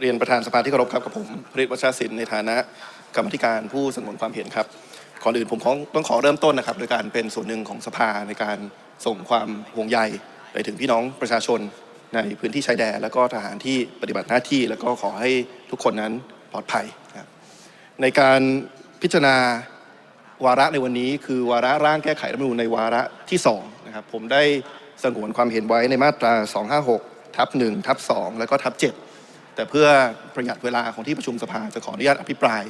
เรียนประธานสภาที่เคารพครับกับผมพริตวัชรศิลป์ในฐานะกรรมธิการผู้สงวนความเห็นครับก่อนอื่นผมต้องขอเริ่มต้นนะครับโดยการเป็นส่วนหนึ่งของสภาในการส่งความห่วงใยไปถึงพี่น้องประชาชนในพื้นที่ชายแดนแล้วก็ทหารที่ปฏิบัติหน้าที่ แล้วก็ขอให้ทุกคนนั้นปลอดภัยนะครับในการพิจารณาวาระในวันนี้คือวาระร่างแก้ไขรัฐธรรมนูญในวาระที่2นะครับผมได้สงวนความเห็นไว้ในมาตรา 256ทับ1ทับ2แล้วก็ทับ7 แต่เพื่อประหยัดเวลาของที่ประชุมสภาจะขออนุญาตอภิปราย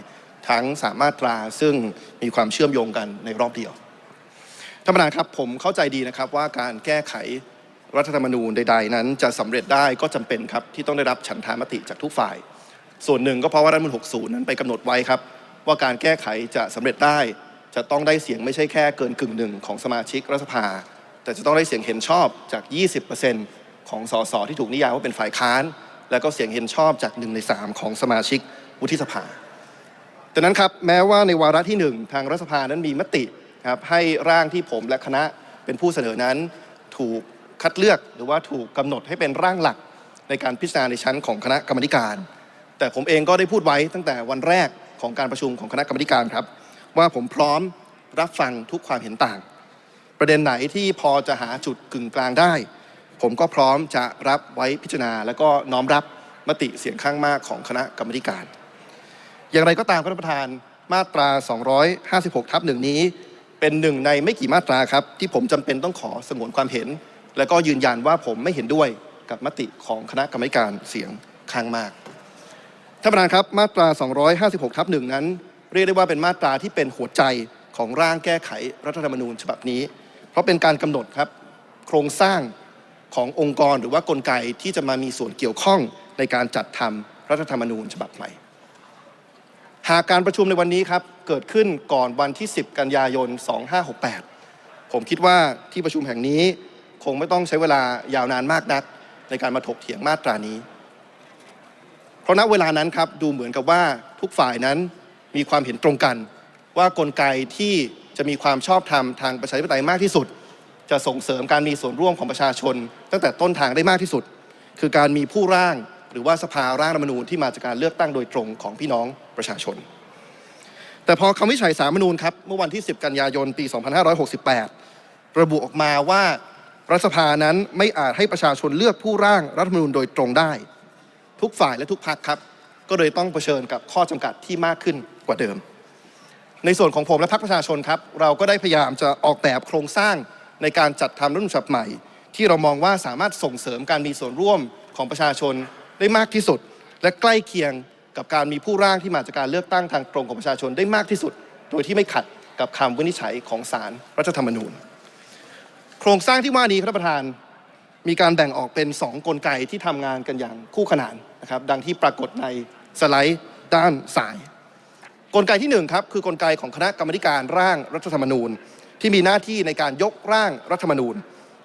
ทั้งสามมาตราซึ่งมีความเชื่อมโยงกันในรอบเดียวท่านประธานครับผมเข้าใจดีนะครับว่าการแก้ไขรัฐธรรมนูญใด ๆ นั้น จะสำเร็จได้ก็จำเป็นครับที่ต้องได้รับฉันทามติจากทุกฝ่าย ส่วนหนึ่งก็เพราะว่ารัฐมนูญ60 นั้นไปกำหนดไว้ครับว่าการแก้ไขจะสำเร็จได้ จะต้องได้เสียงไม่ใช่แค่เกินกึ่งหนึ่งของสมาชิกรัฐสภา แต่จะต้องได้เสียงเห็นชอบจาก 20%ของสสที่ถูกนิยามว่าเป็นฝ่ายค้าน แล้วก็เสียงเห็นชอบจาก1ใน3 ของสมาชิกวุฒิสภาดังนั้นครับแม้ว่าในวาระที่หนึ่งทางรัฐสภานั้นมีมติครับให้ร่างที่ผมและคณะเป็นผู้เสนอนั้นถูกคัดเลือกหรือว่าถูกกำหนดให้เป็นร่างหลักในการพิจารณาในชั้นของคณะกรรมการ แต่ผมเองก็ได้พูดไว้ตั้งแต่วันแรกของการประชุมของคณะกรรมการครับ ว่าผมพร้อมรับฟังทุกความเห็นต่าง ประเด็นไหนที่พอจะหาจุดกึ่งกลางได้ ผมก็พร้อมจะรับไว้พิจารณา แล้วก็น้อมรับมติเสียงข้างมากของคณะกรรมาธิการ อย่างไรก็ตามท่านประธานมาตรา 256 ทับหนึ่งนี้เป็นหนึ่งในไม่กี่มาตราครับ ที่ผมจำเป็นต้องขอสงวนความเห็น และก็ยืนยันว่าผมไม่เห็นด้วยกับมติของคณะกรรมาธิการเสียงข้างมากท่านประธานครับมาตรา 256 ทับหนึ่งนั้น เรียกได้ว่าเป็นมาตราที่เป็นหัวใจของร่างแก้ไขรัฐธรรมนูญฉบับนี้ เพราะเป็นการกำหนดครับ โครงสร้าง ขององค์กรหรือว่ากลไกที่จะมามีส่วนเกี่ยวข้องในการจัดทำรัฐธรรมนูญฉบับใหม่ หากการประชุมในวันนี้ครับเกิดขึ้นก่อนวันที่ 10 กันยายน 2568 ผมคิดว่าที่ประชุมแห่งนี้คงไม่ต้องใช้เวลายาวนานมากนัก ในการมาถกเถียงมาตรานี้ เพราะณเวลานั้นครับดูเหมือนกับว่าทุกฝ่ายนั้นมีความเห็นตรงกัน ว่ากลไกที่จะมีความชอบธรรมทางประชาธิปไตยมากที่สุด จะส่งเสริมการมีส่วนร่วมของประชาชน ตั้งแต่ต้นทางได้มากที่สุด คือการมีผู้ร่างหรือว่าสภาร่างรัฐมนูญที่มาจากการเลือกตั้งโดยตรงของพี่น้องประชาชน แต่พอคำวิจัยสารฐมนูญครับเมื่อวันที่ 10 กันยายนปี 2568 ระบุออกมาว่ารัฐสภานั้นไม่อาจให้ประชาชนเลือกผู้ร่างรัฐมนูญโดยตรงได้ ทุกฝ่ายและทุกพรรคครับ ก็เลยต้องเผชิญกับข้อจำกัดที่มากขึ้นกว่าเดิม ในส่วนของผมและพรรคประชาชนครับ เราก็ได้พยายามจะออกแบบโครงสร้าง ในการจัดทำรัฐธรรมนูญฉบับใหม่ ที่เรามองว่าสามารถส่งเสริมการมีส่วนร่วมของประชาชนได้มากที่สุด และใกล้เคียงกับการมีผู้ร่างที่มาจากการเลือกตั้งทางตรงของประชาชนได้มากที่สุด โดยที่ไม่ขัดกับคำวินิจฉัยของศาลรรัฐธรรมนูญ โครงสร้างที่ว่านี้ครับท่านประธานมีการแบ่งออกเป็น 2 กลไกที่ทำงานกันอย่างคู่ขนานนะครับดังที่ปรากฏในสไลด์ด้านซ้าย กลไกที่1ครับคือกลไกของคณะกรรมการร่างรัฐธรรมนูญ ที่มีหน้าที่ในการยกร่างรัฐธรรมนูญ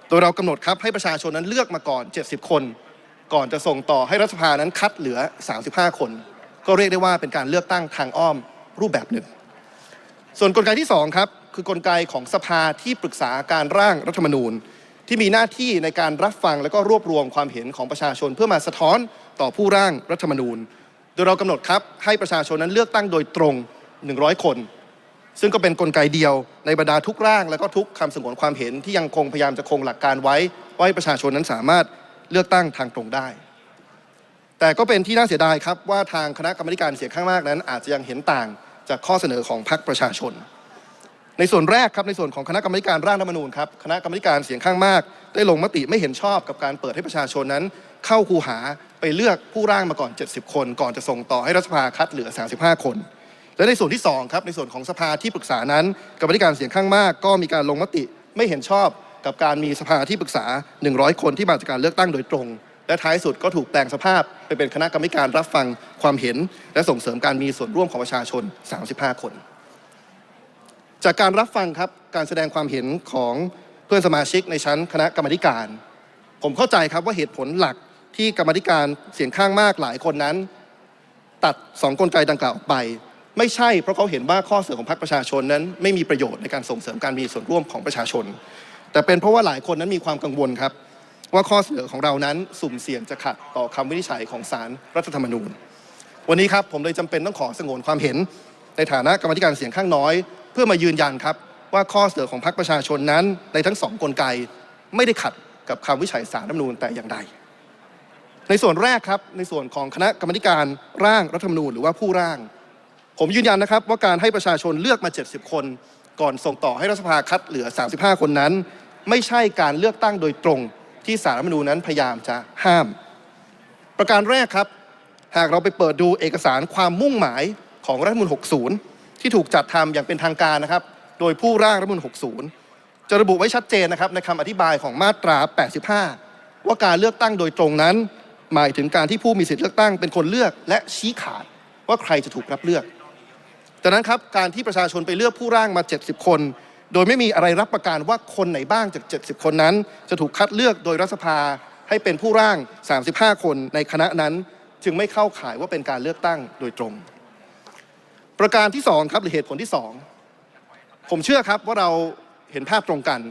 โดยเรากำหนดครับให้ประชาชนนั้นเลือกมาก่อน 70 คน ก่อนจะส่งต่อให้รัฐสภานั้นคัดเหลือ 35 คน ก็เรียกได้ว่าเป็นการเลือกตั้งทางอ้อมรูปแบบหนึ่ง ส่วนกลไกที่2ครับคือกลไกของสภาที่ปรึกษาการร่างรัฐธรรมนูญ ที่มีหน้าที่ในการรับฟังและก็รวบรวมความเห็นของประชาชน เพื่อมาสะท้อนต่อผู้ร่างรัฐธรรมนูญ โดยเรากำหนดครับให้ประชาชนนั้นเลือกตั้งโดยตรง 100 คน ซึ่งก็เป็นนกลไกเดียวในบรรดาทุกร่าง และก็ทุกคำสงวนความเห็นที่ยังคงพยายามจะคงหลักการไว้ว่าให้ประชาชนนั้นสามารถเลือกตั้งทางตรงได้ แต่ก็เป็นที่น่าเสียดายครับว่าทางคณะกรรมการเสียงข้างมากนั้น อาจจะยังเห็นต่างจากข้อเสนอของพรรคประชาชน ในส่วนแรกครับในส่วนของคณะกรรมการร่างรัฐมนูญครับคณะกรรมการเสียงข้างมาก ได้ลงมติไม่เห็นชอบกับการเปิดให้ประชาชนนั้น เข้าคูหาไปเลือกผู้ร่างมาก่อน 70 คน ก่อนจะส่งต่อให้รัฐสภาคัดเหลือ 35 คน และในส่วนที่2ครับในส่วนของสภาที่ปรึกษานั้นกรรมการเสียงข้างมาก ก็มีการลงมติไม่เห็นชอบกับการมีสภาที่ปรึกษา 100 คนที่มาจากการเลือกตั้งโดยตรง และท้ายสุดก็ถูกแปลงสภาพไปเป็นคณะกรรมการรับฟังความเห็น และส่งเสริมการมีส่วนร่วมของประชาชน 35 คน จากการรับฟังครับการแสดงความเห็นของเพื่อนสมาชิกในชั้นคณะกรรมการ ผมเข้าใจครับว่าเหตุผลหลักที่กรรมธิการเสียงข้างมากหลายคนนั้น ตัดสองกลไกดังกล่าวออกไป ไม่ใช่เพราะเขาเห็นว่าข้อเสนอของพรรคประชาชนนั้น ไม่มีประโยชน์ในการส่งเสริมการมีส่วนร่วมของประชาชน แต่เป็นเพราะว่าหลายคนนั้นมีความกังวลครับ ว่าข้อเสนอของเรานั้นสุ่มเสี่ยงจะขัดต่อคำวินิจฉัยของศาลรัฐธรรมนูญ วันนี้ครับผมเลยจำเป็นต้องขอสงวนความเห็น ในฐานะกรรมธิการเสียงข้างน้อย เพื่อมายืนยันครับว่าข้อเสนอของพรรคประชาชนนั้น ในทั้งสองกลไกไม่ได้ขัดกับคำวินิจฉัยศาลรัฐธรรมนูญแต่อย่างใด ในส่วนแรกครับ ในส่วนของคณะกรรมธิการร่างรัฐธรรมนูญหรือว่าผู้ร่าง ผมยืนยันนะครับว่าการให้ประชาชนเลือกมา 70 คน ก่อนส่งต่อให้รัฐสภาคัดเหลือ 35 คนนั้น ไม่ใช่การเลือกตั้งโดยตรงที่สารรัฐมนูญนั้นพยายามจะห้าม ประการแรกครับ หากเราไปเปิดดูเอกสารความมุ่งหมายของรัฐมนูญ60 ที่ถูกจัดทำอย่างเป็นทางการนะครับ โดยผู้ร่างรัฐมนูญ60 จะระบุไว้ชัดเจนนะครับในคำอธิบายของมาตรา 85 ว่าการเลือกตั้งโดยตรงนั้น หมายถึงการที่ผู้มีสิทธิเลือกตั้งเป็นคนเลือกและชี้ขาดว่าใครจะถูกรับเลือก จากนั้นครับการที่ประชาชนไปเลือกผู้ร่างมา 70 คน โดยไม่มีอะไรรับประกันว่าคนไหนบ้างจาก 70 คนนั้น จะถูกคัดเลือกโดยรัฐสภาให้เป็นผู้ร่าง 35 คนในคณะนั้น จึงไม่เข้าข่ายว่าเป็นการเลือกตั้งโดยตรง ประการที่2ครับหรือเหตุผลที่ 2 ผมเชื่อครับว่าเราเห็นภาพตรงกัน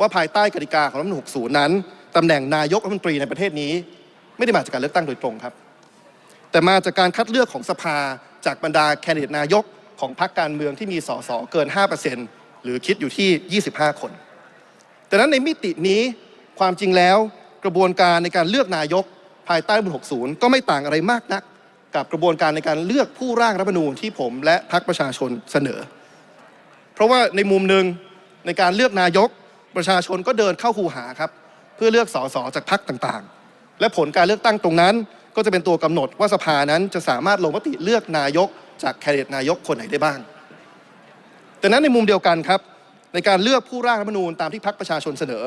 ว่าภายใต้กติกาของรัฐมนูญ60 นั้นตำแหน่งนายกรัฐมนตรีในประเทศนี้ ไม่ได้มาจากการเลือกตั้งโดยตรงครับ แต่มาจากการคัดเลือกของสภาจากบรรดาแคนดิเดตนายก ของพรรคการเมืองที่มีสสเกิน 5%หรือคิดอยู่ที่ 25 คนดังนั้นในมิตินี้ความจริงแล้วกระบวนการในการเลือกนายกภายใต้รัฐธรรมนูญ60 ก็ไม่ต่างอะไรมากนัก กับกระบวนการในการเลือกผู้ร่างรัฐธรรมนูญที่ผมและพรรคประชาชนเสนอ เพราะว่าในมุมหนึ่งในการเลือกนายกประชาชนก็เดินเข้าคูหาครับ เพื่อเลือกสสจากพรรคต่างๆ และผลการเลือกตั้งตรงนั้น ก็จะเป็นตัวกำหนดว่าสภานั้นจะสามารถลงมติเลือกนายก จากแคนดิเดตนายกคนไหนได้บ้าง แต่นั้นในมุมเดียวกันครับ ในการเลือกผู้ร่างรัฐธรรมนูญตามที่พรรคประชาชนเสนอ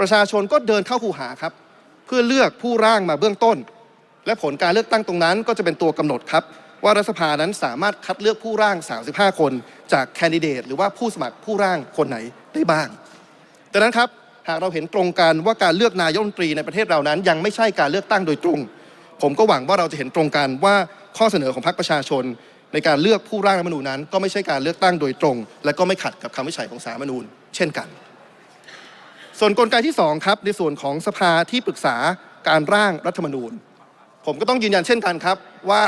ประชาชนก็เดินเข้าคูหาครับ เพื่อเลือกผู้ร่างมาเบื้องต้น และผลการเลือกตั้งตรงนั้นก็จะเป็นตัวกำหนดครับ ว่ารัฐสภานั้นสามารถคัดเลือกผู้ร่าง 35 คน จากแคนดิเดต หรือว่าผู้สมัครผู้ร่างคนไหนได้บ้างดังนั้นครับหากเราเห็นตรงกันว่าการเลือกนายกรัฐมนตรีในประเทศเรานั้น ยังไม่ใช่การเลือกตั้งโดยตรง ผมก็หวังว่าเราจะเห็นตรงกันว่าข้อเสนอของพรรคประชาชน ในการเลือกผู้ร่างรัฐมนูญนั้น ก็ไม่ใช่การเลือกตั้งโดยตรง และก็ไม่ขัดกับคำวิจัยของสารมนูญ เช่นกัน ส่วนกลไกที่สองครับในส่วนของสภาที่ปรึกษาการร่างรัฐมนูญ ผมก็ต้องยืนยันเช่นกันครับ ว่า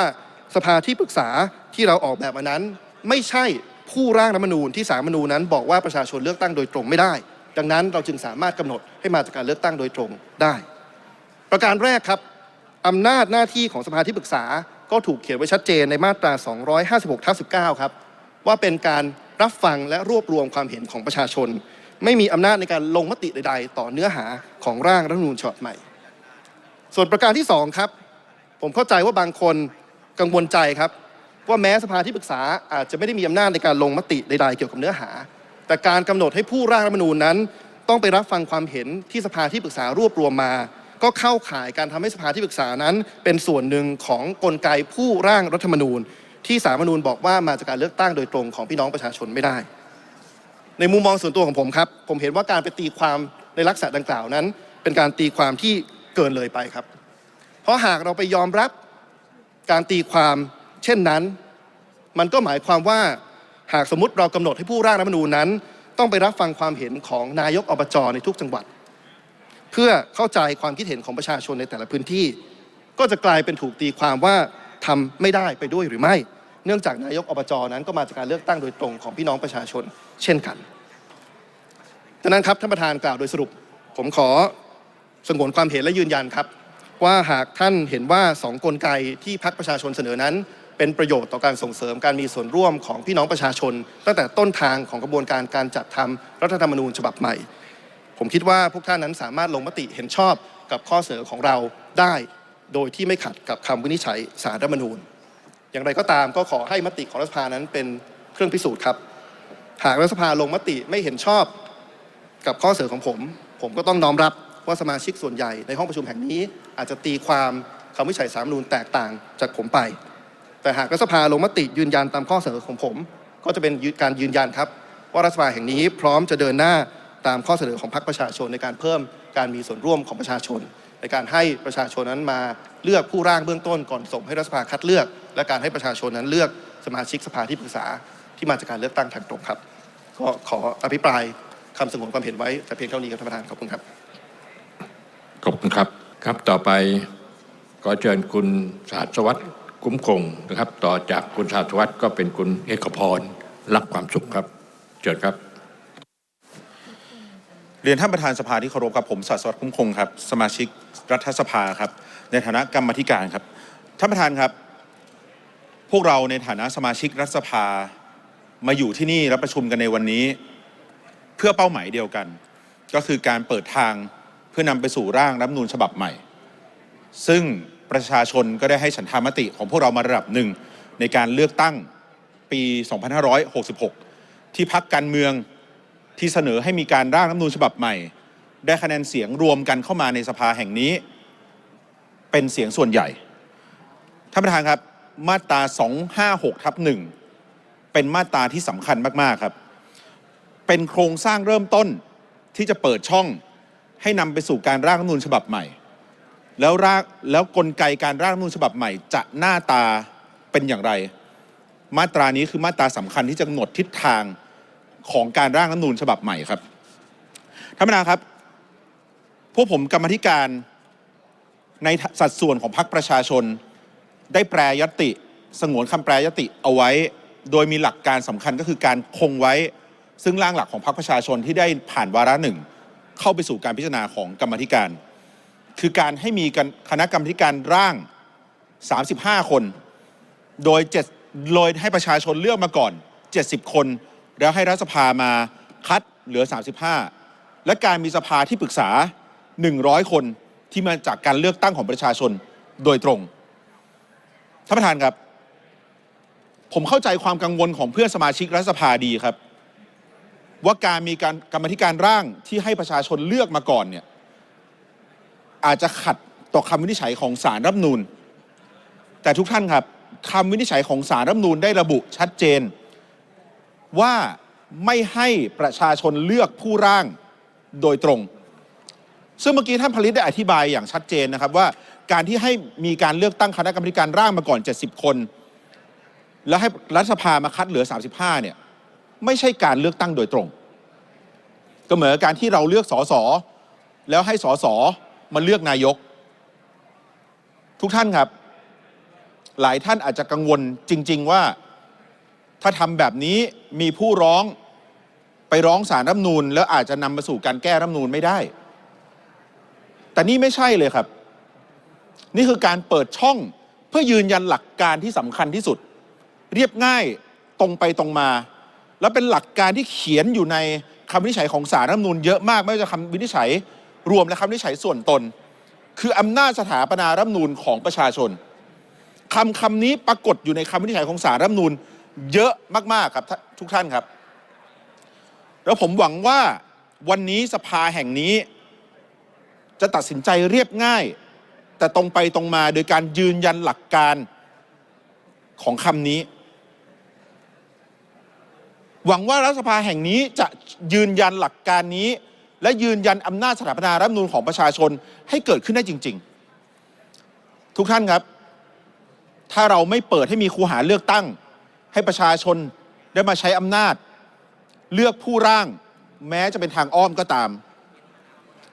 สภาที่ปรึกษาที่เราออกแบบมานั้น ไม่ใช่ผู้ร่างรัฐมนูญที่สารมนูญนั้น บอกว่าประชาชนเลือกตั้งโดยตรงไม่ได้ ดังนั้นเราจึงสามารถกำหนดให้มาจากการเลือกตั้งโดยตรงได้ ประการแรกครับอำนาจหน้าที่ของสภาที่ปรึกษา ก็ถูกเขียนไว้ชัดเจนในมาตรา 256ทับ19 ครับ ว่าเป็นการรับฟังและรวบรวมความเห็นของประชาชน ไม่มีอำนาจในการลงมติใด ๆ ต่อเนื้อหาของร่างรัฐธรรมนูญฉบับใหม่ ส่วนประการที่สองครับ ผมเข้าใจว่าบางคนกังวลใจครับ ว่าแม้สภาที่ปรึกษาอาจจะไม่ได้มีอำนาจในการลงมติใด ๆ เกี่ยวกับเนื้อหา แต่การกำหนดให้ผู้ร่างรัฐธรรมนูญนั้น ต้องไปรับฟังความเห็นที่สภาที่ปรึกษารวบรวมมา ก็เข้าข่ายการทำให้สภาที่ปรึกษานั้น เป็นส่วนหนึ่งของกลไกผู้ร่างรัฐธรรมนูญ ที่สารมนูญบอกว่ามาจากการเลือกตั้งโดยตรงของพี่น้องประชาชนไม่ได้ ในมุมมองส่วนตัวของผมครับ ผมเห็นว่าการไปตีความในลักษณะดังกล่าวนั้น เป็นการตีความที่เกินเลยไปครับ เพราะหากเราไปยอมรับการตีความเช่นนั้น มันก็หมายความว่าหากสมมติเรากำหนดให้ผู้ร่างรัฐธรรมนูญนั้น ต้องไปรับฟังความเห็นของนายกอบจในทุกจังหวัด เพื่อเข้าใจความคิดเห็นของประชาชนในแต่ละพื้นที่ ก็จะกลายเป็นถูกตีความว่าทำไม่ได้ไปด้วยหรือไม่ เนื่องจากนายกอบจนั้นก็มาจากการเลือกตั้งโดยตรงของพี่น้องประชาชน เช่นกันดังนั้นครับท่านประธานกล่าวโดยสรุป ผมขอสงวนความเห็นและยืนยันครับ ว่าหากท่านเห็นว่าสองกลไกที่พักประชาชนเสนอนั้น เป็นประโยชน์ต่อการส่งเสริมการมีส่วนร่วมของพี่น้องประชาชน ตั้งแต่ต้นทางของกระบวนการการจัดทำรัฐธรรมนูญฉบับใหม่ ผมคิดว่าพวกท่านนั้นสามารถลงมติเห็นชอบกับข้อเสนอของเราได้ โดยที่ไม่ขัดกับคำวินิจฉัยสารรัฐธรรมนูญ อย่างไรก็ตามก็ขอให้มติของรัฐสภานั้นเป็นเครื่องพิสูจน์ครับ หากรัฐสภาลงมติไม่เห็นชอบกับข้อเสนอของผม ผมก็ต้องน้อมรับว่าสมาชิกส่วนใหญ่ในห้องประชุมแห่งนี้ อาจจะตีความคำวินิจฉัยสารรัฐมนูญแตกต่างจากผมไป แต่หากรัฐสภาลงมติยืนยันตามข้อเสนอของผม ก็จะเป็นการยืนยันครับ ว่ารัฐสภาแห่งนี้พร้อมจะเดินหน้า ตามข้อเสนอของพรรคประชาชนในการเพิ่มการมีส่วนร่วมของประชาชน ในการให้ประชาชนนั้นมาเลือกผู้ร่างเบื้องต้นก่อนส่งให้รัฐสภาคัดเลือก และการให้ประชาชนนั้นเลือกสมาชิกสภาที่ปรึกษาที่มาจากการเลือกตั้งทางตรงครับ ก็ขออภิปรายคำสงวนความเห็นไว้แต่เพียงเท่านี้ครับท่านประธานขอบคุณครับขอบคุณครับครับต่อไปขอเชิญคุณสหัสวัสดิ์คุ้มคงนะครับ ต่อจากคุณสหัสวัสดิ์ก็เป็นคุณเอกพรรักความสุขครับ เชิญครับ เรียนท่านประธานสภาที่เคารพครับผมสัสวัสดิ์คุ้มคงครับสมาชิกรัฐสภาครับ ในฐานะกรรมธิการครับท่านประธานครับ พวกเราในฐานะสมาชิกรัฐสภามาอยู่ที่นี่และประชุมกันในวันนี้ เพื่อเป้าหมายเดียวกัน ก็คือการเปิดทางเพื่อนำไปสู่ร่างรัฐมนูญฉบับใหม่ ซึ่งประชาชนก็ได้ให้ฉันทามติของพวกเรามาระดับหนึ่งในการเลือกตั้งปี 2566 ที่พักการเมือง ที่เสนอให้มีการร่างรัฐมนูญฉบับใหม่ ได้คะแนนเสียงรวมกันเข้ามาในสภาแห่งนี้ เป็นเสียงส่วนใหญ่ท่านประธานครับมาตรา 256ทับหนึ่งเป็นมาตราที่สำคัญมากๆครับ เป็นโครงสร้างเริ่มต้นที่จะเปิดช่องให้นำไปสู่การร่างรัฐมนูญฉบับใหม่ แล้วร่างแล้วกลไกการร่างรัฐมนูญฉบับใหม่ จะหน้าตาเป็นอย่างไร มาตรานี้คือมาตราสำคัญที่จะกำหนดทิศทาง ของการร่างรัฐนูญฉบับใหม่ครับท่านประธานครับ พวกผมกรรมธิการในสัดส่วนของพรรคประชาชน ได้แปรยติสงวนคำแปรยติเอาไว้ โดยมีหลักการสำคัญก็คือการคงไว้ ซึ่งร่างหลักของพรรคประชาชนที่ได้ผ่านวาระหนึ่ง เข้าไปสู่การพิจารณาของกรรมธิการ คือการให้มีคณะกรรมธิการร่าง 35 คน โดยเจโดยให้ประชาชนเลือกมาก่อน 70 คน แล้วให้รัฐสภามาคัดเหลือ 35 และการมีสภาที่ปรึกษา 100 คนที่มาจากการเลือกตั้งของประชาชนโดยตรงท่านประธานครับ ผมเข้าใจความกังวลของเพื่อนสมาชิกรัฐสภาดีครับ ว่าการมีการกรรมธิการร่างที่ให้ประชาชนเลือกมาก่อนเนี่ยอาจจะขัดต่อคำวินิจฉัยของสารรัฐนูญแต่ทุกท่านครับคำวินิจฉัยของสารรัฐนูญได้ระบุชัดเจน ว่าไม่ให้ประชาชนเลือกผู้ร่างโดยตรง ซึ่งเมื่อกี้ท่านผลิตได้อธิบายอย่างชัดเจนนะครับว่าการที่ให้มีการเลือกตั้งคณะกรรมการร่างมาก่อน 70 คน แล้วให้รัฐสภามาคัดเหลือ 35 เนี่ยไม่ใช่การเลือกตั้งโดยตรง ก็เหมือนกับการที่เราเลือกสสแล้วให้สสมาเลือกนายก ทุกท่านครับ หลายท่านอาจจะกังวลจริง ๆ ว่า ถ้าทำแบบนี้มีผู้ร้องไปร้องสารรัฐนูญแล้วอาจจะนำมาสู่การแก้รัฐนูญไม่ได้ แต่นี่ไม่ใช่เลยครับ นี่คือการเปิดช่องเพื่อยืนยันหลักการที่สำคัญที่สุด เรียบง่ายตรงไปตรงมา แล้วเป็นหลักการที่เขียนอยู่ในคำวินิจฉัยของสารรัฐนูญเยอะมากไม่ว่าจะคำวินิจฉัยรวมและคำวินิจฉัยส่วนตน คืออำนาจสถาปนารัฐนูญของประชาชนคำคำนี้ปรากฏอยู่ในคำวินิจฉัยของสารรัฐนูญ เยอะมาก ๆ ครับทุกท่านครับ แล้วผมหวังว่าวันนี้สภาแห่งนี้ จะตัดสินใจเรียบง่าย แต่ตรงไปตรงมาโดยการยืนยันหลักการของคำนี้ หวังว่ารัฐสภาแห่งนี้จะยืนยันหลักการนี้ และยืนยันอำนาจสถาปนารัฐธรรมนูญของประชาชนให้เกิดขึ้นได้จริง ๆ ทุกท่านครับ ถ้าเราไม่เปิดให้มีคูหาเลือกตั้ง ให้ประชาชนได้มาใช้อำนาจ เลือกผู้ร่าง แม้จะเป็นทางอ้อมก็ตาม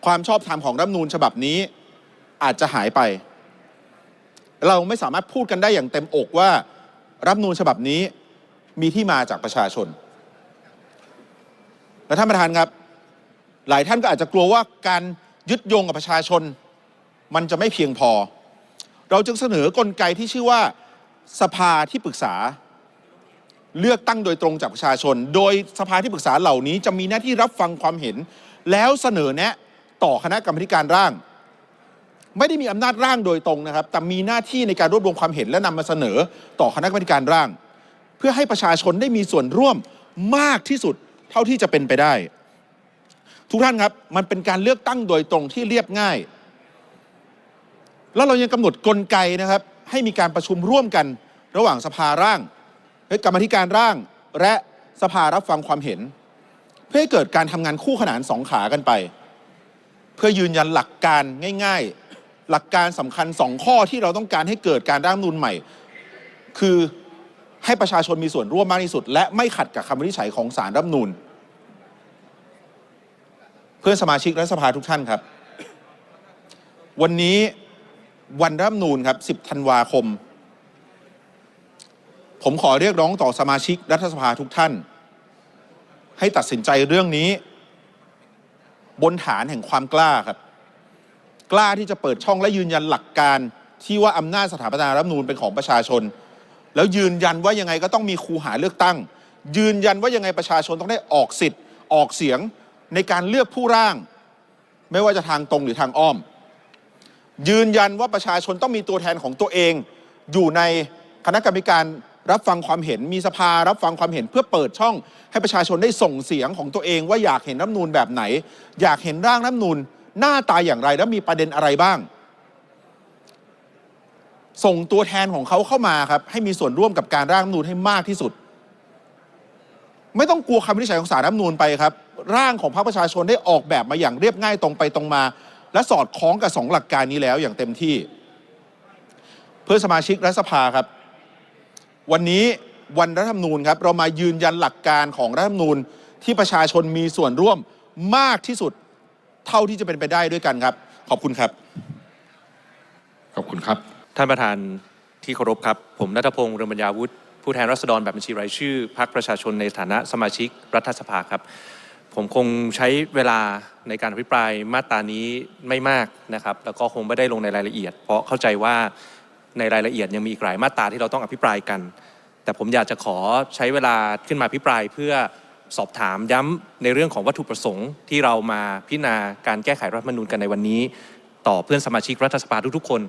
ความชอบธรรมของรัฐธรรมนูญฉบับนี้อาจจะหายไป เราไม่สามารถพูดกันได้อย่างเต็มอกว่ารัฐธรรมนูญฉบับนี้มีที่มาจากประชาชน และท่านประธานครับ หลายท่านก็อาจจะกลัวว่าการยึดโยงกับประชาชน มันจะไม่เพียงพอ เราจึงเสนอกลไกที่ชื่อว่าสภาที่ปรึกษา เลือกตั้งโดยตรงจากประชาชน โดยสภาที่ปรึกษาเหล่านี้จะมีหน้าที่รับฟังความเห็น แล้วเสนอแนะต่อคณะกรรมการร่าง ไม่ได้มีอำนาจร่างโดยตรงนะครับ แต่มีหน้าที่ในการรวบรวมความเห็นและนำมาเสนอต่อคณะกรรมการร่าง เพื่อให้ประชาชนได้มีส่วนร่วมมากที่สุดเท่าที่จะเป็นไปได้ ทุกท่านครับมันเป็นการเลือกตั้งโดยตรงที่เรียบง่าย แล้วเรายังกำหนดกลไกนะครับ ให้มีการประชุมร่วมกันระหว่างสภาร่าง กรรมธิการร่าง และสภารับฟังความเห็น เพื่อให้เกิดการทำงานคู่ขนานสองขากันไป เพื่อยืนยันหลักการง่าย ๆ หลักการสำคัญสองข้อที่เราต้องการให้เกิดการร่างนูนใหม่ คือให้ประชาชนมีส่วนร่วมมากที่สุด และไม่ขัดกับคำวินิจฉัยของสารรัฐนูญเพื่อนสมาชิกรัฐสภาทุกท่านครับ วันนี้วันรัฐนูญครับ 10 ธันวาคม ผมขอเรียกร้องต่อสมาชิกรัฐสภาทุกท่าน ให้ตัดสินใจเรื่องนี้ บนฐานแห่งความกล้าครับ กล้าที่จะเปิดช่องและยืนยันหลักการที่ว่าอำนาจสถาปนารัฐมนูญเป็นของประชาชน แล้วยืนยันว่ายังไงก็ต้องมีคูหาเลือกตั้ง ยืนยันว่ายังไงประชาชนต้องได้ออกสิทธิ์ ออกเสียงในการเลือกผู้ร่าง ไม่ว่าจะทางตรงหรือทางอ้อม ยืนยันว่าประชาชนต้องมีตัวแทนของตัวเอง อยู่ในคณะกรรมการ รับฟังความเห็นมีสภารับฟังความเห็นเพื่อเปิดช่อง ให้ประชาชนได้ส่งเสียงของตัวเองว่าอยากเห็นรัฐนูญแบบไหน อยากเห็นร่างรัฐนูญหน้าตาอย่างไรและมีประเด็นอะไรบ้าง ส่งตัวแทนของเขาเข้ามาครับให้มีส่วนร่วมกับการร่างรัฐนูญให้มากที่สุด ไม่ต้องกลัวคำวินิจฉัยของสารรัฐนูญไปครับ ร่างของพรรคประชาชนได้ออกแบบมาอย่างเรียบง่ายตรงไปตรงมา และสอดคล้องกับสองหลักการนี้แล้วอย่างเต็มที่ เพื่อสมาชิกรัฐสภาครับ วันนี้วันรัฐธรรมนูญครับเรามายืนยันหลักการของรัฐธรรมนูญที่ประชาชนมีส่วนร่วมมากที่สุดเท่าที่จะเป็นไปได้ด้วยกันครับ ขอบคุณครับ ขอบคุณครับ ท่านประธานที่เคารพครับ ผมนัทพงศ์เรืองปัญญาวุฒิผู้แทนรัษฎรแบบบัญชีรายชื่อพรรคประชาชนในฐานะสมาชิกรัฐสภาครับ ผมคงใช้เวลาในการอภิปรายมาตรานี้ไม่มากนะครับ แล้วก็คงไม่ได้ลงในรายละเอียด เพราะเข้าใจว่า ในรายละเอียดยังมีอีกหลายมาตราที่เราต้องอภิปรายกัน แต่ผมอยากจะขอใช้เวลาขึ้นมาอภิปรายเพื่อสอบถามย้ำในเรื่องของวัตถุประสงค์ที่เรามาพิจารณาการแก้ไขรัฐมนูญกันในวันนี้ ต่อเพื่อนสมาชิกรัฐสภาทุกๆคน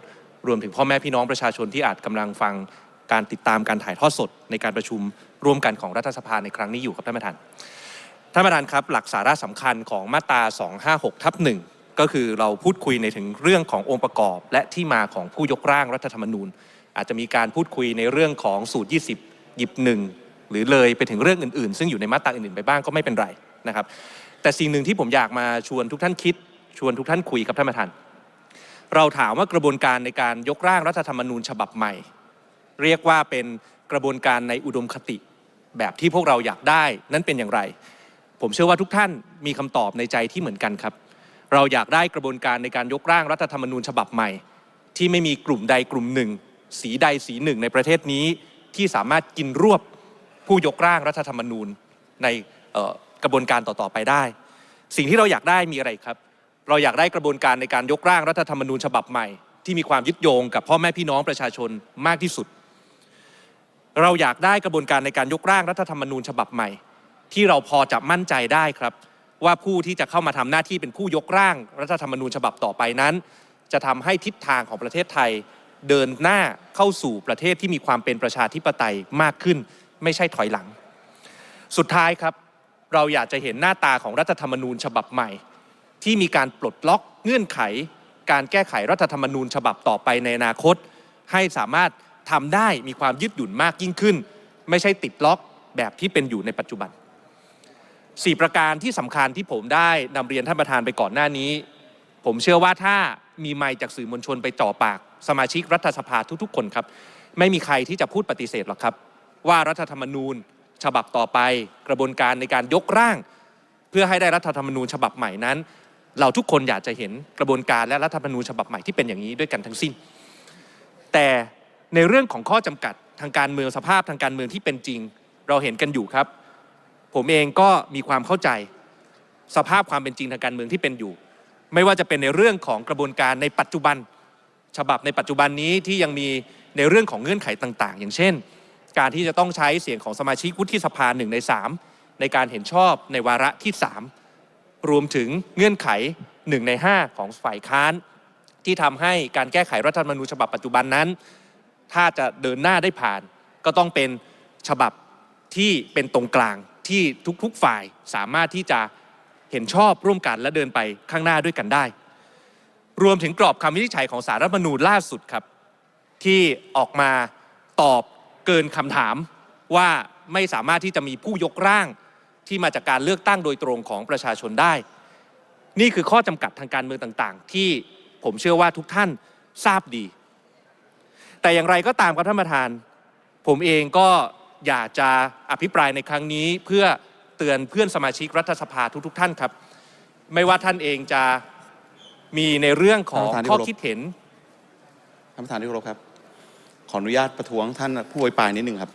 รวมถึงพ่อแม่พี่น้องประชาชนที่อาจกำลังฟังการติดตามการถ่ายทอดสด ในการประชุมร่วมกันของรัฐสภาในครั้งนี้อยู่ครับท่านประธานท่านประธานครับหลักสาระสำคัญของมาตรา 256ทับหนึ่ง ก็คือเราพูดคุยในถึงเรื่องขององค์ประกอบ และที่มาของผู้ยกร่างรัฐธรรมนูญ อาจจะมีการพูดคุยในเรื่องของสูตร 20 หยิบหนึ่งหรือเลยไปถึงเรื่องอื่นๆ ซึ่งอยู่ในมาตราอื่นๆไปบ้างก็ไม่เป็นไรนะครับ แต่สิ่งหนึ่งที่ผมอยากมาชวนทุกท่านคิด ชวนทุกท่านคุยครับท่านประธานเราถามว่ากระบวนการในการยกร่างรัฐธรรมนูญฉบับใหม่ เรียกว่าเป็นกระบวนการในอุดมคติ แบบที่พวกเราอยากได้นั้นเป็นอย่างไร ผมเชื่อว่าทุกท่านมีคำตอบในใจที่เหมือนกันครับ เราอยากได้กระบวนการในการยกร่างรัฐธรรมนูญฉบับใหม่ ที่ไม่มีกลุ่มใดกลุ่มหนึ่ง สีใดสีหนึ่งในประเทศนี้ ที่สามารถกินรวบผู้ยกร่างรัฐธรรมนูญในกระบวนการต่อๆไปได้ สิ่งที่เราอยากได้มีอะไรครับ เราอยากได้กระบวนการในการยกร่างรัฐธรรมนูญฉบับใหม่ ที่มีความยึดโยงกับพ่อแม่พี่น้องประชาชนมากที่สุด เราอยากได้กระบวนการในการยกร่างรัฐธรรมนูญฉบับใหม่ ที่เราพอจะมั่นใจได้ครับ ว่าผู้ที่จะเข้ามาทำหน้าที่เป็นผู้ยกร่างรัฐธรรมนูญฉบับต่อไปนั้น จะทำให้ทิศทางของประเทศไทย เดินหน้าเข้าสู่ประเทศที่มีความเป็นประชาธิปไตยมากขึ้น ไม่ใช่ถอยหลัง สุดท้ายครับ เราอยากจะเห็นหน้าตาของรัฐธรรมนูญฉบับใหม่ ที่มีการปลดล็อกเงื่อนไข การแก้ไขรัฐธรรมนูญฉบับต่อไปในอนาคต ให้สามารถทำได้มีความยืดหยุ่นมากยิ่งขึ้น ไม่ใช่ติดล็อกแบบที่เป็นอยู่ในปัจจุบัน สี่ประการที่สำคัญที่ผมได้นำเรียนท่านประธานไปก่อนหน้านี้ ผมเชื่อว่าถ้ามีไมค์จากสื่อมวลชนไปจ่อปาก สมาชิกรัฐสภาทุกๆ คนครับ ไม่มีใครที่จะพูดปฏิเสธหรอกครับ ว่ารัฐธรรมนูญ ฉบับต่อไป กระบวนการในการยกร่าง เพื่อให้ได้รัฐธรรมนูญฉบับใหม่นั้น เราทุกคนอยากจะเห็นกระบวนการและรัฐธรรมนูญฉบับใหม่ที่เป็นอย่างนี้ด้วยกันทั้งสิ้น แต่ในเรื่องของข้อจำกัดทางการเมืองสภาพทางการเมืองที่เป็นจริง เราเห็นกันอยู่ครับ ผมเองก็มีความเข้าใจสภาพความเป็นจริงทางการเมืองที่เป็นอยู่ ไม่ว่าจะเป็นในเรื่องของกระบวนการในปัจจุบัน ฉบับในปัจจุบันนี้ที่ยังมีในเรื่องของเงื่อนไขต่าง ๆ อย่างเช่น การที่จะต้องใช้เสียงของสมาชิกวุฒิสภาหนึ่งใน 3 ในการเห็นชอบในวาระที่ 3 รวมถึงเงื่อนไข 1 ใน 5 ของฝ่ายค้าน ที่ทำให้การแก้ไขรัฐธรรมนูญฉบับปัจจุบันนั้น ถ้าจะเดินหน้าได้ผ่านก็ต้องเป็นฉบับที่เป็นตรงกลาง ที่ทุกๆฝ่ายสามารถที่จะเห็นชอบร่วมกันและเดินไปข้างหน้าด้วยกันได้ รวมถึงกรอบคำวินิจฉัยของสารรัฐมนูญล่าสุดครับ ที่ออกมาตอบเกินคำถามว่าไม่สามารถที่จะมีผู้ยกร่างที่มาจากการเลือกตั้งโดยตรงของประชาชนได้ นี่คือข้อจำกัดทางการเมืองต่างๆ ที่ผมเชื่อว่าทุกท่านทราบดี แต่อย่างไรก็ตามครับท่านประธาน ผมเองก็ อยากจะอภิปรายในครั้งนี้เพื่อเตือนเพื่อนสมาชิกรัฐสภาทุกๆ ท่านครับ ไม่ว่าท่านเองจะมีในเรื่องของท่านประธานที่ข้อเคารพ คิดเห็น ท่านประธานที่เคารพครับ ขออนุญาตประท้วงท่านผู้อภิปรายนิดนึงครับ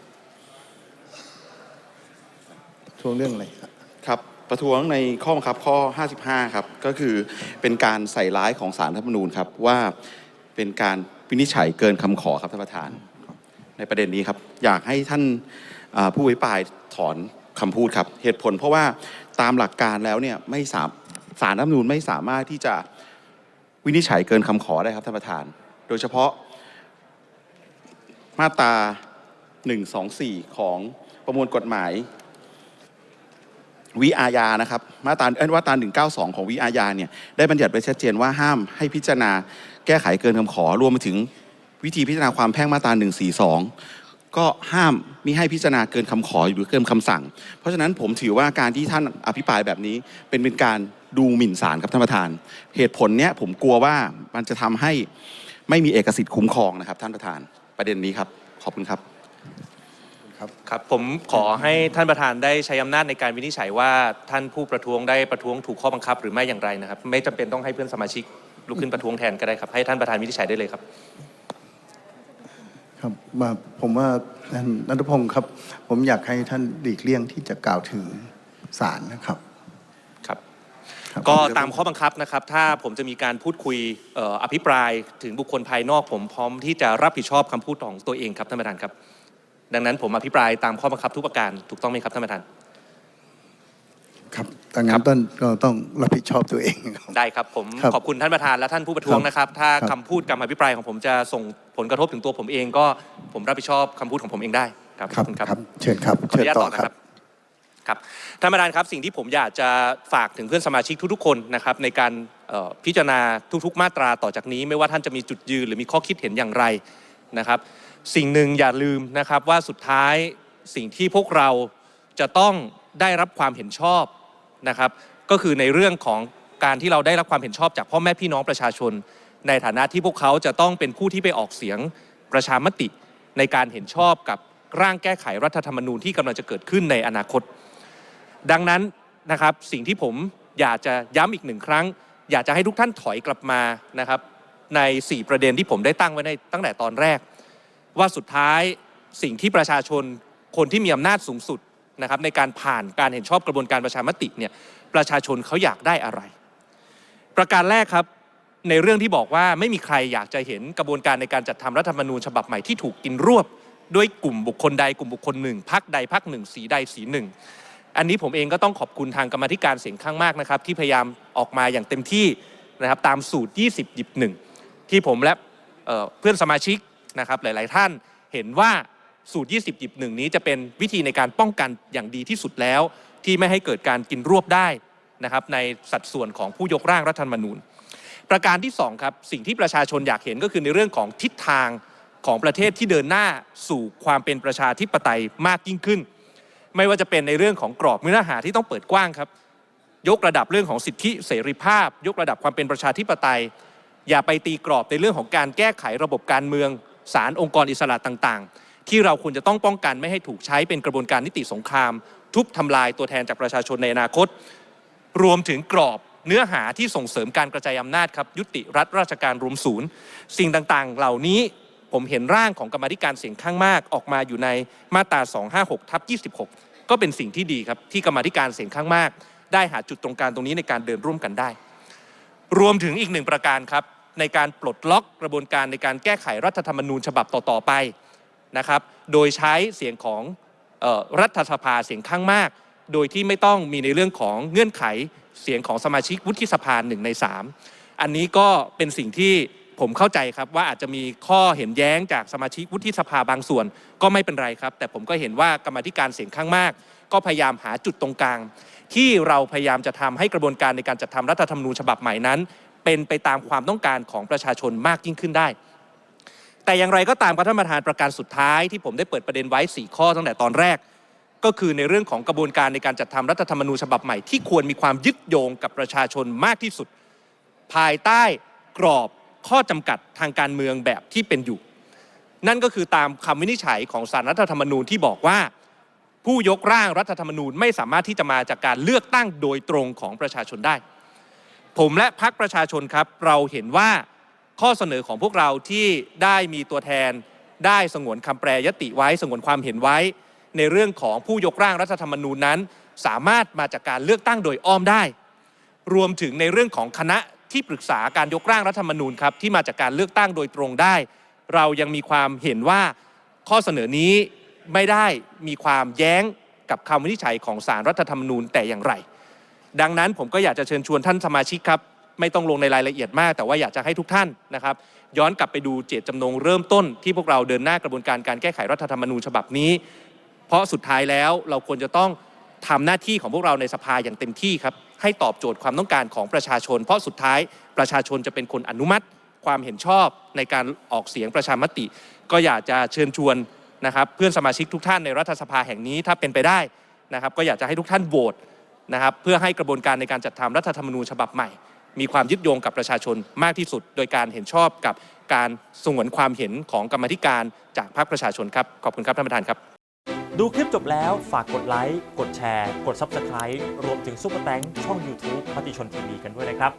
ช่วงเรื่องอะไรครับครับ ประท้วงในข้อบังคับข้อ 55 ครับ ก็คือเป็นการใส่ร้ายของสารรัฐธรรมนูญครับว่าเป็นการวินิจฉัยเกินคำขอครับท่านประธาน ในประเด็นนี้ครับ อยากให้ท่านผู้อภิปรายถอนคำพูดครับ เหตุผลเพราะว่าตามหลักการแล้วเนี่ยไม่สามสารรัฐมนูญไม่สามารถที่จะวินิจฉัยเกินคำขอได้ครับท่านประธาน โดยเฉพาะมาตรา 124 ของประมวลกฎหมายวิอาญานะครับ มาตราเอ้ยว่าตรา192 ของวิอาญาเนี่ยได้บัญญัติไว้ชัดเจนว่าห้ามให้พิจารณาแก้ไขเกินคำขอรวมไปถึง วิธีพิจารณาความแพ่งมาตรา142 ก็ห้ามมิให้พิจารณาเกินคำขอหรือเกินคำสั่ง เพราะฉะนั้นผมถือว่าการที่ท่านอภิปรายแบบนี้เป็นเป็นการดูหมิ่นศาลครับท่านประธาน เหตุผลเนี้ยผมกลัวว่ามันจะทำให้ไม่มีเอกสิทธิ์คุ้มครองนะครับ ท่านประธานประเด็นนี้ครับ ขอบคุณครับครับผมขอให้ท่านประธานได้ใช้อำนาจในการวินิจฉัยว่าท่านผู้ประท้วงได้ประท้วงถูกข้อบังคับ หรือไม่อย่างไรนะครับ ไม่จำเป็นต้องให้เพื่อนสมาชิกลุกขึ้นประท้วงแทนก็ได้ครับ ให้ท่านประธานวินิจฉัยได้เลยครับ ครับมาผมว่าท่านนัทพงศ์ครับ ผมอยากให้ท่านหลีกเลี่ยงที่จะกล่าวถึงศาลนะครับ ครับครับก็ตามข้อบังคับนะครับ ถ้าผมจะมีการพูดคุยเอ่ออภิปรายถึงบุคคลภายนอก ผมพร้อมที่จะรับผิดชอบคำพูดของตัวเองครับท่านประธานครับ ดังนั้นผมอภิปรายตามข้อบังคับทุกประการถูกต้องไหมครับท่านประธาน ครับดังนั้นต้นก็ต้องรับผิดชอบตัวเองครับ ได้ครับผมครับขอบคุณท่านประธานและท่านผู้ประท้วงครับนะครับ ถ้าครับ คำพูดการอภิปรายของผมจะส่งผลกระทบถึงตัวผมเองก็ผมรับผิดชอบคำพูดของผมเองได้ครับครับขอณครับ เชิญครับ ขออเชิญนุญาตต่ต่ออนะคครัรับ บครับท่านประธานครับสิ่งที่ผมอยากจะฝากถึงเพื่อนสมาชิกทุกๆคนนะครับในการเอ่อพิจารณาทุกๆ มาตราต่อจากนี้ ไม่ว่าท่านจะมีจุดยืนหรือมีข้อคิดเห็นอย่างไรนะครับ สิ่งหนึ่งอย่าลืมนะครับว่าสุดท้ายสิ่งที่พวกเราจะต้องได้รับความเห็นชอบ นะครับ ก็คือในเรื่องของการที่เราได้รับความเห็นชอบจากพ่อแม่พี่น้องประชาชน ในฐานะที่พวกเขาจะต้องเป็นผู้ที่ไปออกเสียงประชามติในการเห็นชอบกับร่างแก้ไขรัฐธรรมนูญที่กำลังจะเกิดขึ้นในอนาคต ดังนั้นนะครับสิ่งที่ผมอยากจะย้ำอีกหนึ่งครั้ง อยากจะให้ทุกท่านถอยกลับมานะครับ ใน 4 ประเด็นที่ผมได้ตั้งไว้ในตั้งแต่ตอนแรก ว่าสุดท้ายสิ่งที่ประชาชนคนที่มีอำนาจสูงสุด นะครับในการผ่านการเห็นชอบกระบวนการประชามติเนี่ยประชาชนเขาอยากได้อะไร ประการแรกครับในเรื่องที่บอกว่าไม่มีใครอยากจะเห็นกระบวนการในการจัดทำรัฐธรรมนูญฉบับใหม่ที่ถูกกินรวบ ด้วยกลุ่มบุคคลใดกลุ่มบุคคลหนึ่งพักใดพักหนึ่ง สีใดสีหนึ่ง อันนี้ผมเองก็ต้องขอบคุณทางกรรมธิการเสียงข้างมากนะครับ ที่พยายามออกมาอย่างเต็มที่นะครับตามสูตร 20 หยิบหนึ่งที่ผมและเเพื่อนสมาชิกนะครับหลาย ๆ ท่านเห็นว่า สูตร 20หยิบหนึ่งนี้จะเป็นวิธีในการป้องกันอย่างดีที่สุดแล้ว ที่ไม่ให้เกิดการกินรวบได้นะครับในสัดส่วนของผู้ยกร่างรัฐธรรมนูญ ประการที่สองครับสิ่งที่ประชาชนอยากเห็นก็คือในเรื่องของทิศทางของประเทศที่เดินหน้าสู่ความเป็นประชาธิปไตยมากยิ่งขึ้น ไม่ว่าจะเป็นในเรื่องของกรอบเนื้อหาที่ต้องเปิดกว้างครับ ยกระดับเรื่องของสิทธิเสรีภาพ ยกระดับความเป็นประชาธิปไตย อย่าไปตีกรอบในเรื่องของการแก้ไขระบบการเมืองศาลองค์กรอิสระต่างๆ ที่เราควรจะต้องป้องกันไม่ให้ถูกใช้เป็นกระบวนการนิติสงคราม ทุบทำลายตัวแทนจากประชาชนในอนาคต รวมถึงกรอบเนื้อหาที่ส่งเสริมการกระจายอำนาจครับยุติรัฐราชการรวมศูนย์ สิ่งต่างๆ เหล่านี้ผมเห็นร่างของกรรมธิการเสียงข้างมากออกมาอยู่ในมาตรา 256ทับ26 ก็เป็นสิ่งที่ดีครับที่กรรมธิการเสียงข้างมาก ได้หาจุดตรงกลางตรงนี้ในการเดินร่วมกันได้ รวมถึงอีกหนึ่งประการครับในการปลดล็อกกระบวนการในการแก้ไขรัฐธรรมนูญฉบับต่อๆไป นะครับ โดยใช้เสียงของออรัฐสภาเสียงข้างมาก โดยที่ไม่ต้องมีในเรื่องของเงื่อนไขเสียงของสมาชิกวุฒิสภาหนึ่งในสามอันนี้ก็เป็นสิ่งที่ผมเข้าใจครับว่าอาจจะมีข้อเห็นแย้งจากสมาชิกวุฒิสภาบางส่วนก็ไม่เป็นไรครับ แต่ผมก็เห็นว่ากรรมธิการเสียงข้างมาก ก็พยายามหาจุดตรงกลาง ที่เราพยายามจะทำให้กระบวนการในการจัดทำรัฐธรรมนูญฉบับใหม่นั้น เป็นไปตามความต้องการของประชาชนมากยิ่งขึ้นได้ แต่อย่างไรก็ตามครับท่านประธานประการสุดท้ายที่ผมได้เปิดประเด็นไว้ 4 ข้อตั้งแต่ตอนแรก ก็คือในเรื่องของกระบวนการในการจัดทำรัฐธรรมนูญฉบับใหม่ ที่ควรมีความยึดโยงกับประชาชนมากที่สุด ภายใต้กรอบข้อจำกัดทางการเมืองแบบที่เป็นอยู่ นั่นก็คือตามคำวินิจฉัยของสารรัฐธรรมนูญที่บอกว่า ผู้ยกร่างรัฐธรรมนูญไม่สามารถที่จะมาจากการเลือกตั้งโดยตรงของประชาชนได้ ผมและพักประชาชนครับเราเห็นว่า ข้อเสนอของพวกเราที่ได้มีตัวแทน ได้สงวนคำแปรยติไว้สงวนความเห็นไว้ ในเรื่องของผู้ยกร่างรัฐธรรมนูญนั้น สามารถมาจากการเลือกตั้งโดยอ้อมได้ รวมถึงในเรื่องของคณะที่ปรึกษาการยกร่างรัฐธรรมนูญครับที่มาจากการเลือกตั้งโดยตรงได้ เรายังมีความเห็นว่าข้อเสนอนี้ไม่ได้มีความแย้งกับคำวินิจฉัยของสารรัฐธรรมนูญแต่อย่างไร ดังนั้นผมก็อยากจะเชิญชวนท่านสมาชิกครับ ไม่ต้องลงในรายละเอียดมาก แต่ว่าอยากจะให้ทุกท่านนะครับย้อนกลับไปดูเจตจำนงเริ่มต้นที่พวกเราเดินหน้ากระบวนการการแก้ไขรัฐธรรมนูญฉบับนี้ เพราะสุดท้ายแล้วเราควรจะต้องทำหน้าที่ของพวกเราในสภาอย่างเต็มที่ครับให้ตอบโจทย์ความต้องการของประชาชน เพราะสุดท้ายประชาชนจะเป็นคนอนุมัติความเห็นชอบในการออกเสียงประชามติ ก็อยากจะเชิญชวนนะครับเพื่อนสมาชิกทุกท่านในรัฐสภาแห่งนี้ถ้าเป็นไปได้นะครับก็อยากจะให้ทุกท่านโหวตนะครับเพื่อให้กระบวนการในการจัดทำรัฐธรรมนูญฉบับใหม่ มีความยึดโยงกับประชาชนมากที่สุด โดยการเห็นชอบกับการสงวนความเห็นของกรรมธิการจากพรรคประชาชนครับ ขอบคุณครับท่านประธานครับ ดูคลิปจบแล้วฝากกดไลค์กดแชร์ กด Subscribe รวมถึงซุปเปอร์แตงช่อง YouTube มติชนทีวีกันด้วยนะครับ